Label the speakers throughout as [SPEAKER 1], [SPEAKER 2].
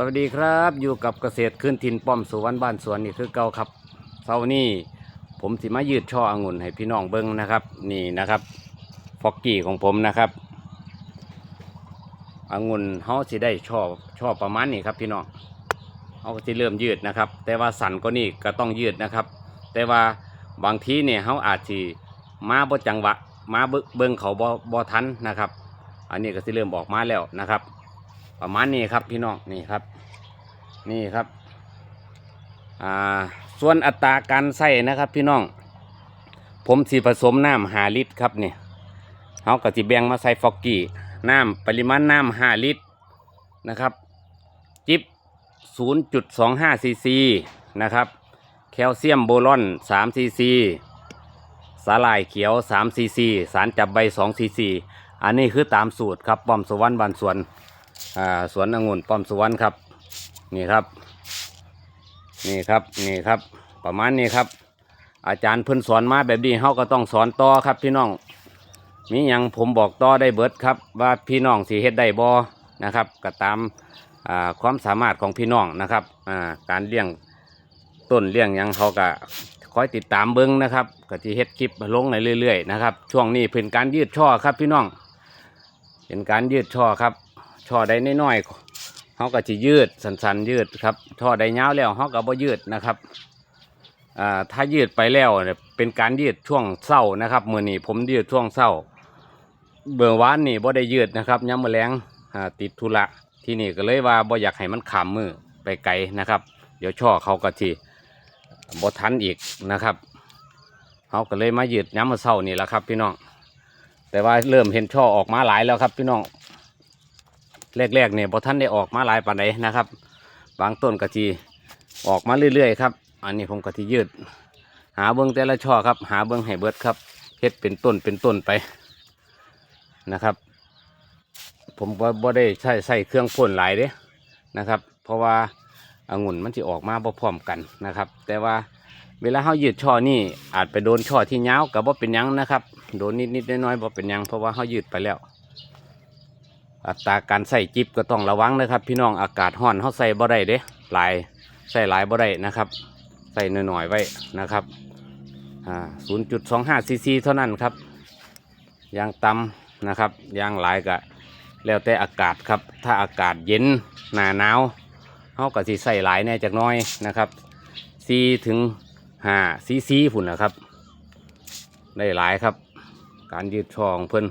[SPEAKER 1] สวัสดีครับอยู่กับเกษตรขึ้นทินป้อมสุวรรณบ้านสวนนี่คือเก่าครับเช้านี้ผมสิมายืดช่อองุ่นให้พี่น้องเบิ้งนะครับ นี่นะครับฟอกกี้ของผมนะครับองุ่นเขาสิได้ช่อช่อประมาณนี้ครับพี่น้องเขาจะเริ่มยืดนะครับ แต่ว่าสันก็นี่ก็ต้องยืดนะครับ แต่ว่าบางทีเนี่ยเขาอาจสิมาบ่จังหวะมาเบิ้งเขาบ่บ่ทันนะครับ อันนี้ก็สิเริ่มบอกมาแล้วนะครับ ประมาณนี้ครับพี่น้องนี่ครับ นี่ครับอ่าส่วนอัตราการใส่นะครับพี่น้อง ผมสีผสมน้ำหาลิตรครับเนี่ยเขาก็สิแบ่งมาใส่ฟอกกี้น้ำปริมาณน้ำหาลิตรนะครับ จิบ0.25ซีซีนะครับ แคลเซียมโบรอน3ซีซีสาหร่ายเขียว3ซีซีสารจับใบ2ซีซีอันนี้คือตามสูตรครับป้อมสวรรค์บานสวน สวนองุ่นป้อมสวนครับ นี่ครับ นี่ครับนี่ครับ ประมาณนี้ครับ อาจารย์เพิ่นสอนมาแบบนี้เฮาก็ต้องสอนต่อครับพี่น้องมีหยังผมบอกต่อได้เบิดครับ ว่าพี่น้องสิเฮ็ดได้บ่นะครับก็ตามาความสามารถของพี่น้องนะครับาการเลี้ยงต้นเลี้ยงยังเขาก็คอยติดตามเบิ้งนะครับก็ที่เฮ็ดคลิปลงในเรื่อยๆนะครับช่วงนี้เป็นการยืดช่อครับพี่น้อง เป็นการยืดช่อครับ ช่อใดน้อยๆเขาก็จะยืดสันๆ ยืดครับช่อใดยาวแล้วเขาก็บ่ยืดนะครับอ่าถ้ายืดไปแล้วเนี่ยเป็นการยืดช่วงเศร้านะครับมือนี้ผมยืดช่วงเศร้าเบื่อวานนี่บ่ได้ยืดนะครับย้ำมาแรงอ่าติดธุระที่นี่ก็เลยว่าบ่อยากให้มันขามมือไปไกลนะครับ เดี๋ยวช่อเขาก็ทีบ่ทันอีกนะครับเขาก็เลยมายืดย้ำมาเศร้านี่แหละครับพี่น้อง แต่ว่าเริ่มเห็นช่อออกมาหลายแล้วครับพี่น้อง แรกๆเนี่ยพอท่านได้ออกมาหลายปานใดนะครับ บางต้นกะทีออกมาเรื่อยๆครับ อันนี้ผมกะทียืด หาเบิ้องแต่ละช่อครับ หาเบิ้องให้เบิดครับเฮ็ดเป็นต้นเป็นต้นไปนะครับ ผมบ่บ่ได้ใช้ใส่เครื่องพ่นหลายเด้นะครับ เพราะว่าองุ่นมันจะออกมาบ่พร้อมกันนะครับ แต่ว่าเวลาเขายืดช่อนี่อาจไปโดนช่อที่ยากับว่าเป็นยังนะครับ โดนนิดๆน้อยๆบ่เป็นยังเพราะว่าเขายืดไปแล้ว อัตราการใส่จิบก็ต้องระวังนะครับ พี่น้องอากาศร้อนเขาใส่บ่ได้เด้หลายใส่หลายบ่ได้นะครับ ใส่หน่อยๆไว้นะครับอ่า0.25ซีซีเท่านั้นครับยางต่ำนะครับยางหลายก็แล้วแต่อากาศครับ ถ้าอากาศเย็นหนาหนาวเขาก็สิใส่หลายแน่จากน้อยนะครับซีถึง5ซีซีพุ่นนะครับ ได้หลายครับ การยืดช่อของเพิ่น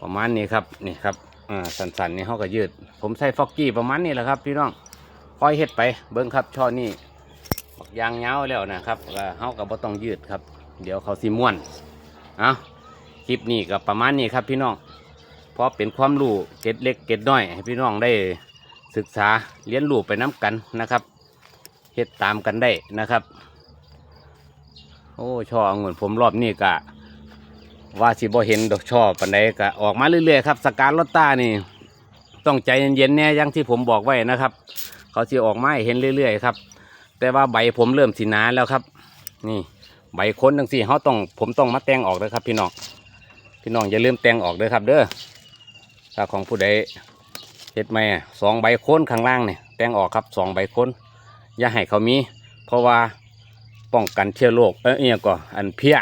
[SPEAKER 1] ประมาณนี้ครับนี่ครับอ่าสันๆนี่เขาก็ยืด ผมใส่ฟอกกี้ประมาณนี้แหละครับพี่น้องค่อยเฮ็ดไปเบิ้งครับช่อนี่บักยางเงาแล้วนะครับเขาก็บ่ต้องยืดครับ เดี๋ยวเขาสิม่วนเอาคลิปนี้ก็ประมาณนี้ครับพี่น้องเพราะเป็นความรู้เก็ดเล็กเก็ดน้อยให้พี่น้องได้ศึกษาเรียนรู้ไปน้กันนะครับเฮ็ดตามกันได้นะครับ โอ้ช่อองุ่นผมรอบนี้กะ ว่าสิบ่เห็นดอกช่อปันใดก็ออกมาเรื่อยๆครับสการลอตต้านี่ ต้องใจเย็นๆแน่อยังที่ผมบอกไว้นะครับ เขาสิออกมาให้เห็นเรื่อยๆครับ แต่ว่าใบผมเริ่มสีหนาแล้วครับ นี่ใบค้นทั้งสี่เขาต้องผมต้องมาแต่งออกเลยครับ พี่น้องพี่น้องอย่าลืมแต่งออกเลยครับ เด้อถ้าของผู้ใดเฮ็ดไม่สองใบค้นข้างล่างเนี่ยแต่งออกครับสองใบค้นอย่าให้เขามี เพราะว่า ป้องกันเชื้อโรคเออเนี่ยก็อันเพี้ย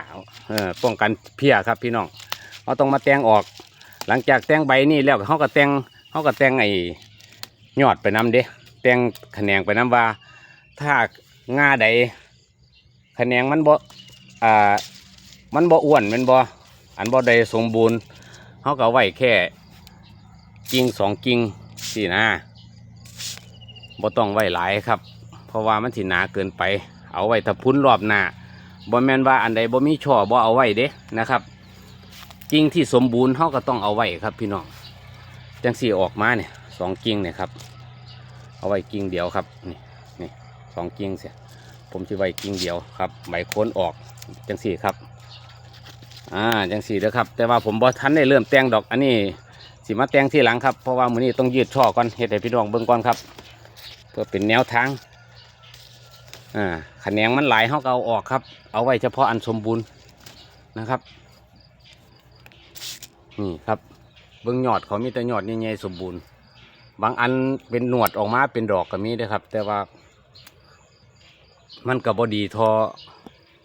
[SPEAKER 1] เออป้องกันเพี้ยครับพี่น้องเขาต้องมาแตงออก หลังจากแตงใบนี่แล้วเขาก็แตงเขาก็แตงไอ้ยอดไปน้ำเด้แตงแขนงไปน้ำว่า ถ้างาใดแขนงมันบ่อ่ามันบ่อ้วนมันบ่อันบ่ใดสมบูรณ์เขาก็เอาไว้แค่กิ่งสองกิ่งสี่นะบ่ต้องไว้หลายครับ เพราะว่ามันสิหนาเกินไป เอาไว้ถ้าพุ้นรอบหน้าบ่แมนว่าอันใดบ่มีช่อบ่เอาไว้เด้นะครับกิ่งที่สมบูรณ์เขาก็ต้องเอาไว้ครับ พี่น้องจังสี่ออกมาเนี่ยสองกิ่งเนี่ยครับ เอาไว้กิ่งเดียวครับนี่นี่สองกิ่งเสียผมจะไว้กิ่งเดียวครับใบโคนออกจังสี่ครับอ่าจังสี่เด้อครับ แต่ว่าผมบอทันได้เริ่มแต่งดอกอันนี้สิมาแต่งที่หลังครับเพราะว่ามื้อนี้ต้องยืดช่อก่อนเฮ็ดให้พี่น้องเบิ่งก่อนครับ เพื่อเป็นแนวทาง อ่าขแขนงมันหลายเขาก็เอาออกครับ เอาไว้เฉพาะอันสมบูรณ์นะครับนี่ครับเบิ้งยอดเขามีแต่ยอดใหญ่ๆสมบูรณ์ บางอันเป็นหนวดออกมาเป็นดอกก็มีด้อครับ แต่ว่า มันก็บบดีทอ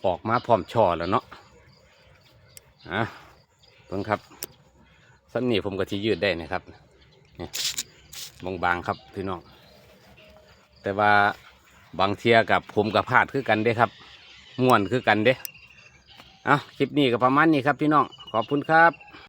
[SPEAKER 1] ออกมาพร้อมช่อแล้วเนาะอะเพิ่งครับสันนี่ผมก็ที่ยืดได้นะครับนี่บางๆครับพี่น้องแต่ว่า บางเทียกับผมกับพลาดคือกันเด้ครับม่วนคือกันเด้เอาคลิปนี้ก็ประมาณนี้ครับพี่น้องขอบคุณครับ